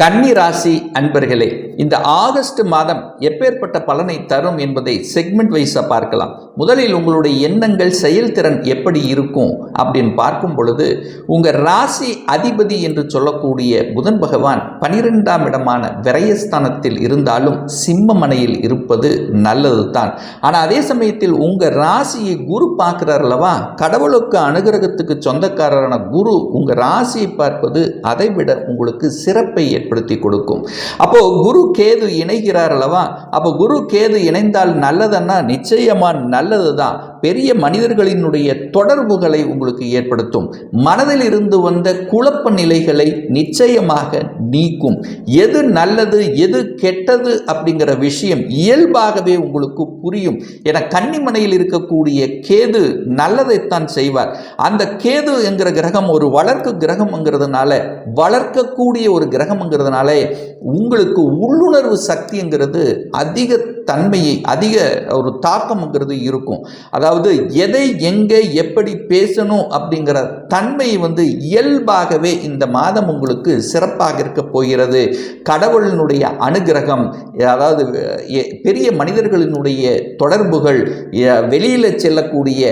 கன்னி ராசி அன்பர்களே இந்த ஆகஸ்ட் மாதம் எப்பேற்பட்ட பலனை தரும் என்பதை செக்மெண்ட் வைஸாக பார்க்கலாம். முதலில் உங்களுடைய எண்ணங்கள் செயல்திறன் எப்படி இருக்கும் அப்படின்னு பார்க்கும் பொழுது உங்கள் ராசி அதிபதி என்று சொல்லக்கூடிய புதன் பகவான் பனிரெண்டாம் இடமான விரயஸ்தானத்தில் இருந்தாலும் சிம்மமனையில் இருப்பது நல்லது தான் ஆனால் அதே சமயத்தில் உங்கள் ராசியை குரு பார்க்குறார் அல்லவா? கடவுளுக்கு அனுகிரகத்துக்கு சொந்தக்காரரான குரு உங்கள் ராசியை பார்ப்பது அதை விட உங்களுக்கு சிறப்பை ஏற்படுத்தி கொடுக்கும். அப்போ குரு கேது இணைகிறார் அல்லவா? அப்போ குரு கேது இணைந்தால் நல்லதுன்னா நிச்சயமா நல்லது தான் பெரிய மனிதர்களினுடைய தொடர்புகளை உங்களுக்கு ஏற்படுத்தும். மனதில் இருந்து வந்த குழப்ப நிலைகளை நிச்சயமாக நீக்கும். எது நல்லது எது கெட்டது அப்படிங்கிற விஷயம் இயல்பாகவே உங்களுக்கு புரியும். என கன்னிமனையில் இருக்கக்கூடிய கேது நல்லதைத்தான் செய்வார். அந்த கேது என்கிற கிரகம் ஒரு வளர்க்கு கிரகம்ங்கிறதுனால வளர்க்கக்கூடிய ஒரு கிரகம்ங்கிறதுனால உங்களுக்கு உள்ளுணர்வு சக்திங்கிறது அதிக தன்மையை அதிக ஒரு தாக்கம்ங்கிறது இருக்கும். அதாவது எதை எங்கே எப்படி பேசணும் அப்படிங்கிற தன்மை வந்து இயல்பாகவே இந்த மாதம் உங்களுக்கு சிறப்பாக இருக்க போகிறது. கடவுளினுடைய அனுகிரகம் அதாவது பெரிய மனிதர்களினுடைய தொடர்புகள் வெளியில் செல்லக்கூடிய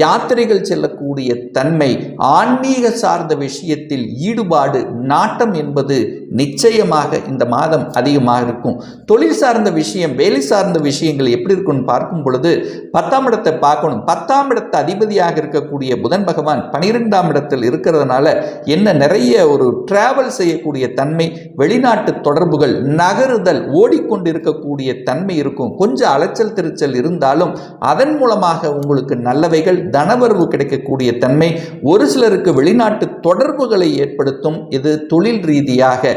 யாத்திரைகள் செல்லக்கூடிய தன்மை ஆன்மீக சார்ந்த விஷயத்தில் ஈடுபாடு நாட்டம் என்பது நிச்சயமாக இந்த மாதம் அதிகமாக இருக்கும். தொழில் சார்ந்த விஷயம் வேலை சார்ந்த விஷயங்கள் எப்படி இருக்கும்னு பார்க்கும் பொழுது பத்தாம் இடத்தை பார்க்கணும். பத்தாம் இடத்து அதிபதியாக இருக்கக்கூடிய புதன் பகவான் பனிரெண்டாம் இடத்தில் இருக்கிறதுனால என்ன நிறைய ஒரு டிராவல் செய்யக்கூடிய தன்மை வெளிநாட்டு தொடர்புகள் நகருதல் ஓடிக்கொண்டிருக்கக்கூடிய தன்மை இருக்கும். கொஞ்சம் அலைச்சல் திருச்சல் இருந்தாலும் அதன் மூலமாக உங்களுக்கு நல்லவைகள் தனவரவு கிடைக்கக்கூடிய தன்மை ஒரு சிலருக்கு வெளிநாட்டு தொடர்புகளை ஏற்படுத்தும். இது தொழில் ரீதியாக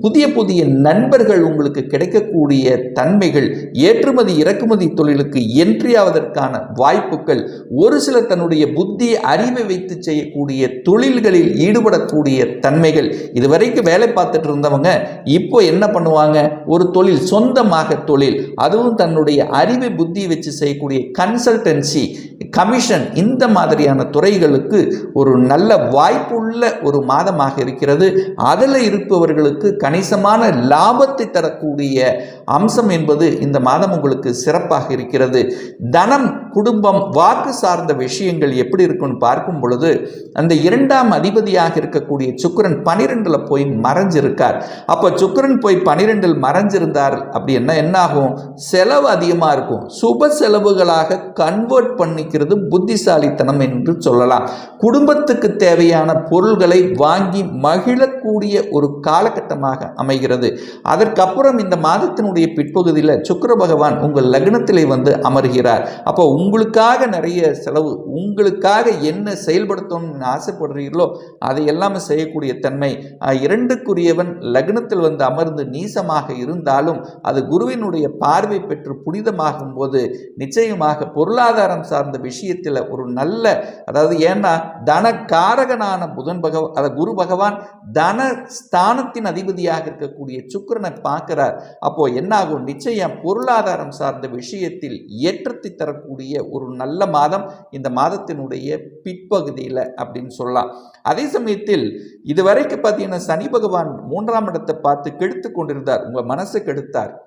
புதிய புதிய நண்பர்கள் உங்களுக்கு கிடைக்கக்கூடிய தன்மைகள் ஏற்றுமதி இறக்குமதி தொழிலுக்கு என்றியாவதற்கான வாய்ப்புகள் ஒரு சிலர் தன்னுடைய புத்தி அறிவை வைத்து செய்யக்கூடிய தொழில்களில் ஈடுபடக்கூடிய தன்மைகள். இதுவரைக்கும் வேலை பார்த்துட்டு இருந்தவங்க இப்போ என்ன பண்ணுவாங்க? ஒரு தொழில் சொந்தமாக தொழில். அதுவும் தன்னுடைய அறிவை புத்தி வச்சு செய்யக்கூடிய கன்சல்டன்சி கமிஷன் இந்த மாதிரியான துறைகளுக்கு ஒரு நல்ல வாய்ப்புள்ள ஒரு மாதமாக இருக்கிறது. அதில் இருப்பவர்களுக்கு கணிசமான லாபத்தை தரக்கூடிய அம்சம் என்பது இந்த மாதம் உங்களுக்கு சிறப்பாக இருக்கிறது. தனம் குடும்பம் வாக்கு சார்ந்த விஷயங்கள் எப்படி இருக்குன்னு பார்க்கும் பொழுது அந்த இரண்டாம் அதிபதியாக இருக்கக்கூடிய சுக்கரன் பனிரெண்டில் போய் மறைஞ்சிருக்கார். அப்போ சுக்கரன் போய் பனிரெண்டில் மறைஞ்சிருந்தார். அப்படின்னா என்ன ஆகும்? செலவு அதிகமாக இருக்கும். சுப செலவுகளாக கன்வெர்ட் பண்ணிக்கிறது புத்திசாலித்தனம் என்று சொல்லலாம். குடும்பத்துக்கு தேவையான பொருள்களை வாங்கி மகிழக்கூடிய ஒரு காலகட்டமாக அமைகிறது. அதற்கப்புறம் இந்த மாதத்தினுடைய பிற்பகுதியில் சுக்கர பகவான் உங்கள் லக்னத்திலே வந்து அமர்கிறார். அப்போ உங்களுக்காக நிறைய செலவு உங்களுக்காக என்ன செயல்படுத்தணும்னு ஆசைப்படுறீர்களோ அதை எல்லாமே செய்யக்கூடிய தன்மை இரண்டுக்குரியவன் லக்னத்தில் வந்து அமர்ந்து நீசமாக இருந்தாலும் அது குருவினுடைய பார்வை பெற்று புனிதமாகும் போது நிச்சயமாக பொருளாதாரம் சார்ந்த விஷயத்தில் ஒரு நல்ல அதாவது ஏன்னா தன புதன் பகவ அத குரு பகவான் தன ஸ்தானத்தின் அதிபதியாக இருக்கக்கூடிய சுக்கரனை பார்க்கிறார். அப்போ என்னாகும்? நிச்சயம் பொருளாதாரம் சார்ந்த விஷயத்தில் ஏற்றத்தை தரக்கூடிய ஒரு நல்ல மாதம் இந்த மாதத்தினுடைய பிற்பகுதியில் அப்படின்னு சொல்லலாம். அதே சமயத்தில் இதுவரைக்கும் பார்த்தீங்கன்னா சனி பகவான் மூன்றாம் இடத்தை பார்த்து கெடுத்து கொண்டிருந்தார். உங்கள் மனசை கெடுத்தார்.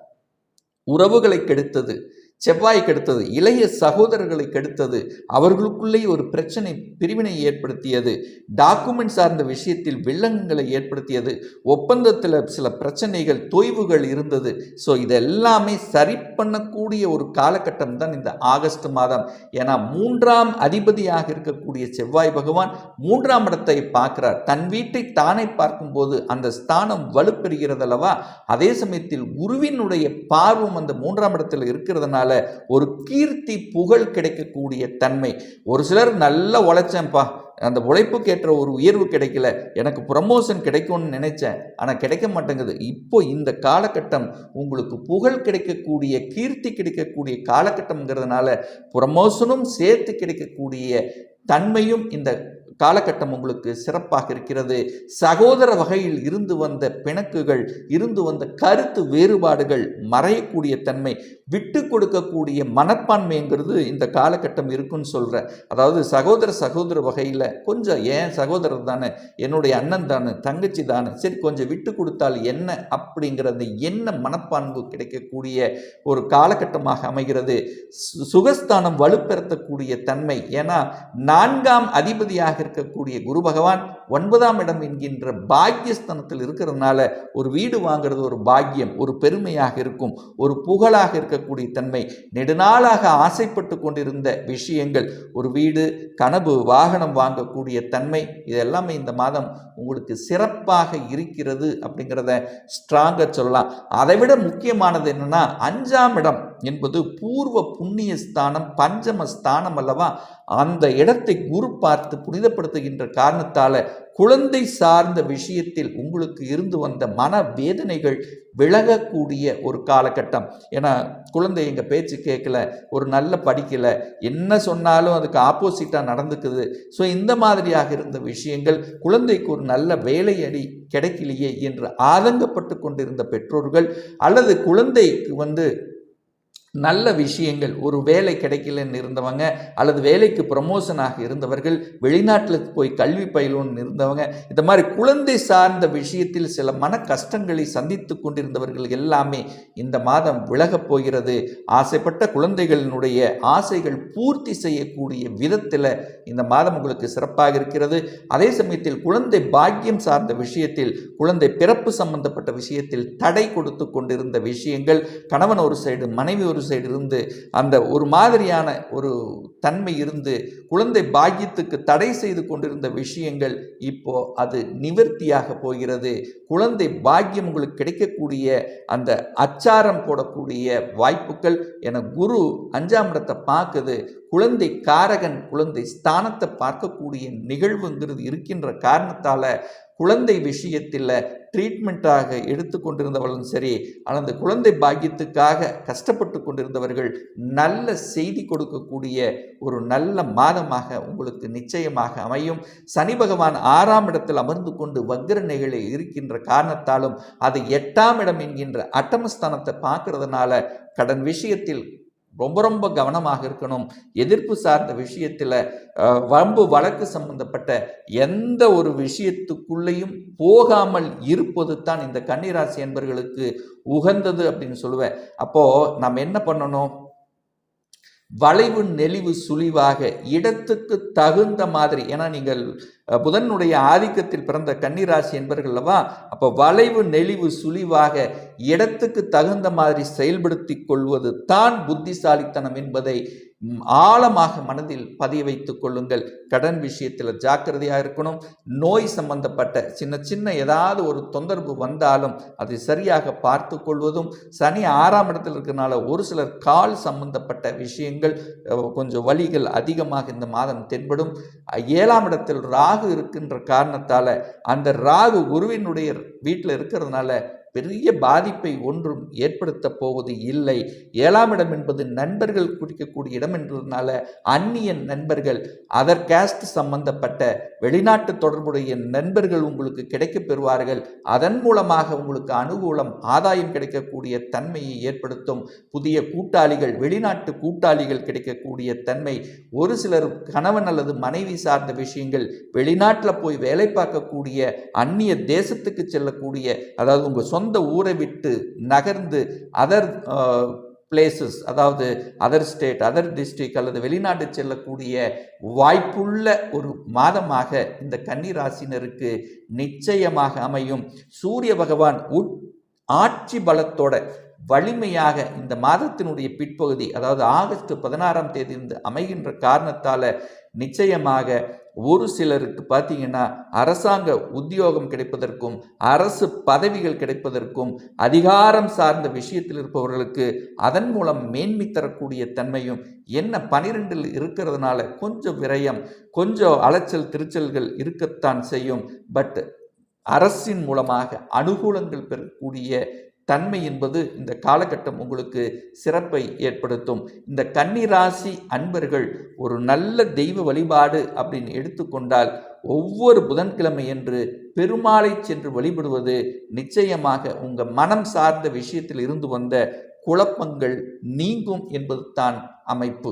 உறவுகளை கெடுத்தது. செவ்வாய் கெடுத்தது இளைய சகோதரர்களை கெடுத்தது அவர்களுக்குள்ளே ஒரு பிரச்சனை பிரிவினை ஏற்படுத்தியது டாக்குமெண்ட் சார்ந்த விஷயத்தில் வில்லங்கங்களை ஏற்படுத்தியது ஒப்பந்தத்தில் சில பிரச்சனைகள் தொய்வுகள் இருந்தது. ஸோ இதெல்லாமே சரி பண்ணக்கூடிய ஒரு காலகட்டம் தான் இந்த ஆகஸ்ட் மாதம். ஏன்னா மூன்றாம் அதிபதியாக இருக்கக்கூடிய செவ்வாய் பகவான் மூன்றாம் இடத்தை பார்க்கிறார். தன் வீட்டை தானே பார்க்கும்போது அந்த ஸ்தானம் வலுப்பெறுகிறது அல்லவா அதே சமயத்தில் குருவினுடைய பார்வம் அந்த மூன்றாம் இடத்தில் இருக்கிறதுனால ஒரு கீர்த்தி புகழ் கிடைக்கக்கூடிய தன்மை. ஒரு சிலர் நல்லா உழைச்சேன்ப்பா. அந்த உழைப்புக்கேற்ற ஒரு உயர்வு கிடைக்கல. எனக்கு ப்ரமோஷன் கிடைக்கும்னு நினைச்சேன். ஆனால் கிடைக்க மாட்டேங்குது. இப்போ இந்த காலகட்டம் உங்களுக்கு புகழ் கிடைக்கக்கூடிய கீர்த்தி கிடைக்கக்கூடிய காலகட்டம்ங்கிறதுனால ப்ரமோஷனும் சேர்த்து கிடைக்கக்கூடிய தன்மையும் இந்த காலகட்டம் உங்களுக்கு சிறப்பாக இருக்கிறது. சகோதர வகையில் இருந்து வந்த பிணக்குகள் இருந்து வந்த கருத்து வேறுபாடுகள் மறையக்கூடிய தன்மை விட்டு கொடுக்கக்கூடிய மனப்பான்மைங்கிறது இந்த காலகட்டம் இருக்குன்னு சொல்கிறேன் அதாவது சகோதர சகோதர வகையில் கொஞ்சம் ஏன் சகோதரர் தானே என்னுடைய அண்ணன் தானே தங்கச்சி தானே சரி கொஞ்சம் விட்டு கொடுத்தால் என்ன அப்படிங்கிற அந்த என்ன மனப்பான்பு கிடைக்கக்கூடிய ஒரு காலகட்டமாக அமைகிறது. சு- சுகஸ்தானம் வலுப்பெறுத்தக்கூடிய தன்மை. ஏன்னா நான்காம் அதிபதியாக இருக்கக்கூடிய குரு பகவான் ஒன்பதாம் இடம் என்கின்ற பாக்கியஸ்தானத்தில் இருக்கிறதுனால ஒரு வீடு வாங்கிறது ஒரு பாக்கியம் ஒரு பெருமையாக இருக்கும் ஒரு புகழாக இருக்கக்கூடிய தன்மை. நெடுநாளாக ஆசைப்பட்டு கொண்டிருந்த விஷயங்கள் ஒரு வீடு கனவு வாகனம் வாங்கக்கூடிய தன்மை இதெல்லாமே இந்த மாதம் உங்களுக்கு சிறப்பாக இருக்கிறது அப்படிங்கிறத ஸ்ட்ராங்காக சொல்லலாம். அதை விட முக்கியமானது என்னன்னா அஞ்சாம் இடம் என்பது பூர்வ புண்ணிய ஸ்தானம் பஞ்சம ஸ்தானம் அல்லவா? அந்த இடத்தை குரு பார்த்து புனிதப்படுத்துகின்ற காரணத்தால் குழந்தை சார்ந்த விஷயத்தில் உங்களுக்கு இருந்து வந்த மன வேதனைகள் விலகக்கூடிய ஒரு காலகட்டம். ஏன்னா குழந்தை எங்கள் பேச்சு கேட்கல ஒரு நல்ல படிக்கலை என்ன சொன்னாலும் அதுக்கு ஆப்போசிட்டாக நடந்துக்குது. ஸோ இந்த மாதிரியாக இருந்த விஷயங்கள் குழந்தைக்கு ஒரு நல்ல வேலையடி கிடைக்கலையே என்று ஆதங்கப்பட்டு கொண்டிருந்த பெற்றோர்கள் அல்லது குழந்தைக்கு வந்து நல்ல விஷயங்கள் ஒரு வேலை கிடைக்கலன்னு இருந்தவங்க அல்லது வேலைக்கு ப்ரமோஷனாக இருந்தவர்கள் வெளிநாட்டில் போய் கல்வி பயிலுன்னு இருந்தவங்க இந்த மாதிரி குழந்தை சார்ந்த விஷயத்தில் சில மன கஷ்டங்களை சந்தித்து கொண்டிருந்தவர்கள் எல்லாமே இந்த மாதம் விலகப் போகிறது. ஆசைப்பட்ட குழந்தைகளினுடைய ஆசைகள் பூர்த்தி செய்யக்கூடிய விதத்தில் இந்த மாதம் உங்களுக்கு சிறப்பாக இருக்கிறது. அதே சமயத்தில் குழந்தை பாக்கியம் சார்ந்த விஷயத்தில் குழந்தை பிறப்பு சம்பந்தப்பட்ட விஷயத்தில் தடை கொடுத்து கொண்டிருந்த விஷயங்கள் கணவன் ஒரு சைடு மனைவி ஒரு சைடு இருந்து அந்த ஒரு மாதிரியான ஒரு தன்மை இருந்து குழந்தை பாக்கியத்துக்கு தடை செய்து கொண்டிருந்த விஷயங்கள் இப்போ அது நிவர்த்தியாக போகிறது. குழந்தை பாக்கியம் உங்களுக்கு கிடைக்கக்கூடிய அந்த அச்சாரம் போடக்கூடிய வாய்ப்புகள் என குரு அஞ்சாம் இடத்தை பார்க்குது. குழந்தை காரகன் குழந்தை ஸ்தானத்தை பார்க்கக்கூடிய நிகழ்வுங்கிறது இருக்கின்ற காரணத்தால் குழந்தை விஷயத்தில் ட்ரீட்மெண்ட்டாக எடுத்து கொண்டிருந்தவர்களும் சரி அந்த குழந்தை பாக்கியத்துக்காக கஷ்டப்பட்டு கொண்டிருந்தவர்கள் நல்ல செய்தி கொடுக்கக்கூடிய ஒரு நல்ல மாதமாக உங்களுக்கு நிச்சயமாக அமையும். சனி பகவான் ஆறாம் இடத்தில் அமர்ந்து கொண்டு வக்ர நிகழில் இருக்கின்ற காரணத்தாலும் அது எட்டாம் இடம் என்கின்ற அட்டமஸ்தானத்தை பார்க்கறதுனால கடன் விஷயத்தில் ரொம்ப ரொம்ப கவனமாக இருக்கணும். எதிர்ப்பு சார்ந்த விஷயத்தில் வம்பு வழக்கு சம்பந்தப்பட்ட எந்த ஒரு விஷயத்துக்குள்ளேயும் போகாமல் இருப்பது தான் இந்த கன்னிராசி என்பர்களுக்கு உகந்தது அப்படின்னு சொல்லுவேன். அப்போது நாம் என்ன பண்ணணும்? வளைவு நெளிவு சுழிவாக இடத்துக்கு தகுந்த மாதிரி ஏன்னா நீங்கள் புதனுடைய ஆதிக்கத்தில் பிறந்த கன்னிராசி என்பர்கள் அல்லவா? அப்போ வளைவு நெளிவு சுழிவாக இடத்துக்கு தகுந்த மாதிரி செயல்படுத்தி கொள்வது தான் புத்திசாலித்தனம் என்பதை ஆழமாக மனதில் பதிய வைத்துக் கொள்ளுங்கள். கடன் விஷயத்தில் ஜாக்கிரதையாக இருக்கணும். நோய் சம்பந்தப்பட்ட சின்ன சின்ன ஏதாவது ஒரு தொந்தரவு வந்தாலும் அதை சரியாக பார்த்து கொள்வதும் சனி ஆறாம் இடத்தில் இருக்கிறனால ஒரு சிலர் கால் சம்பந்தப்பட்ட விஷயங்கள் கொஞ்சம் வலிகள் அதிகமாக இந்த மாதம் தென்படும். ஏழாம் இடத்தில் ராகு இருக்கின்ற காரணத்தால் அந்த ராகு குருவினுடைய வீட்டில் இருக்கிறதுனால பெரிய பாதிப்பை ஒன்றும் ஏற்படுத்தப் போவது இல்லை. ஏழாம் இடம் என்பது நண்பர்கள் குறிக்கக்கூடிய இடம் என்றதுனால அந்நிய நண்பர்கள் அதர் கேஸ்ட் சம்பந்தப்பட்ட வெளிநாட்டு தொடர்புடைய நண்பர்கள் உங்களுக்கு கிடைக்கப் பெறுவார்கள். அதன் மூலமாக உங்களுக்கு அனுகூலம் ஆதாயம் கிடைக்கக்கூடிய தன்மையை ஏற்படுத்தும். புதிய கூட்டாளிகள் வெளிநாட்டு கூட்டாளிகள் கிடைக்கக்கூடிய தன்மை ஒரு சிலர் கணவன் அல்லது மனைவி சார்ந்த விஷயங்கள் வெளிநாட்டில் போய் வேலை பார்க்கக்கூடிய அந்நிய தேசத்துக்கு செல்லக்கூடிய அதாவது உங்கள் சொந்த ஊரை விட்டு நகர்ந்து அதர் பிளேசஸ் uh, அதாவது அதர் ஸ்டேட் அதர் டிஸ்ட்ரிக் அல்லது வெளிநாட்டு செல்லக்கூடிய வாய்ப்புள்ள ஒரு மாதமாக இந்த கன்னிராசினருக்கு நிச்சயமாக அமையும். சூரிய பகவான் உட் ஆட்சி பலத்தோட வலிமையாக இந்த மாதத்தினுடைய பிற்பகுதி அதாவது ஆகஸ்ட் பதினாறாம் தேதி இருந்து அமைகின்ற காரணத்தால் நிச்சயமாக ஒரு சிலருக்கு பார்த்தீங்கன்னா அரசாங்க உத்தியோகம் கிடைப்பதற்கும் அரசு பதவிகள் கிடைப்பதற்கும் அதிகாரம் சார்ந்த விஷயத்தில் இருப்பவர்களுக்கு அதன் மூலம் மேன்மை தரக்கூடிய தன்மையும் என்ன பனிரெண்டில் இருக்கிறதுனால கொஞ்சம் விரயம் கொஞ்சம் அலைச்சல் திருச்சல்கள் இருக்கத்தான் செய்யும். பட் அரசின் மூலமாக அனுகூலங்கள் பெறக்கூடிய தன்மை என்பது இந்த காலகட்டம் உங்களுக்கு சிறப்பை ஏற்படுத்தும். இந்த கன்னிராசி அன்பர்கள் ஒரு நல்ல தெய்வ வழிபாடு அப்படின்னு எடுத்துக்கொண்டால் ஒவ்வொரு புதன்கிழமை என்று பெருமாளை சென்று வழிபடுவது நிச்சயமாக உங்கள் மனம் சார்ந்த விஷயத்தில் இருந்து வந்த குழப்பங்கள் நீங்கும் என்பது தான் அமைப்பு.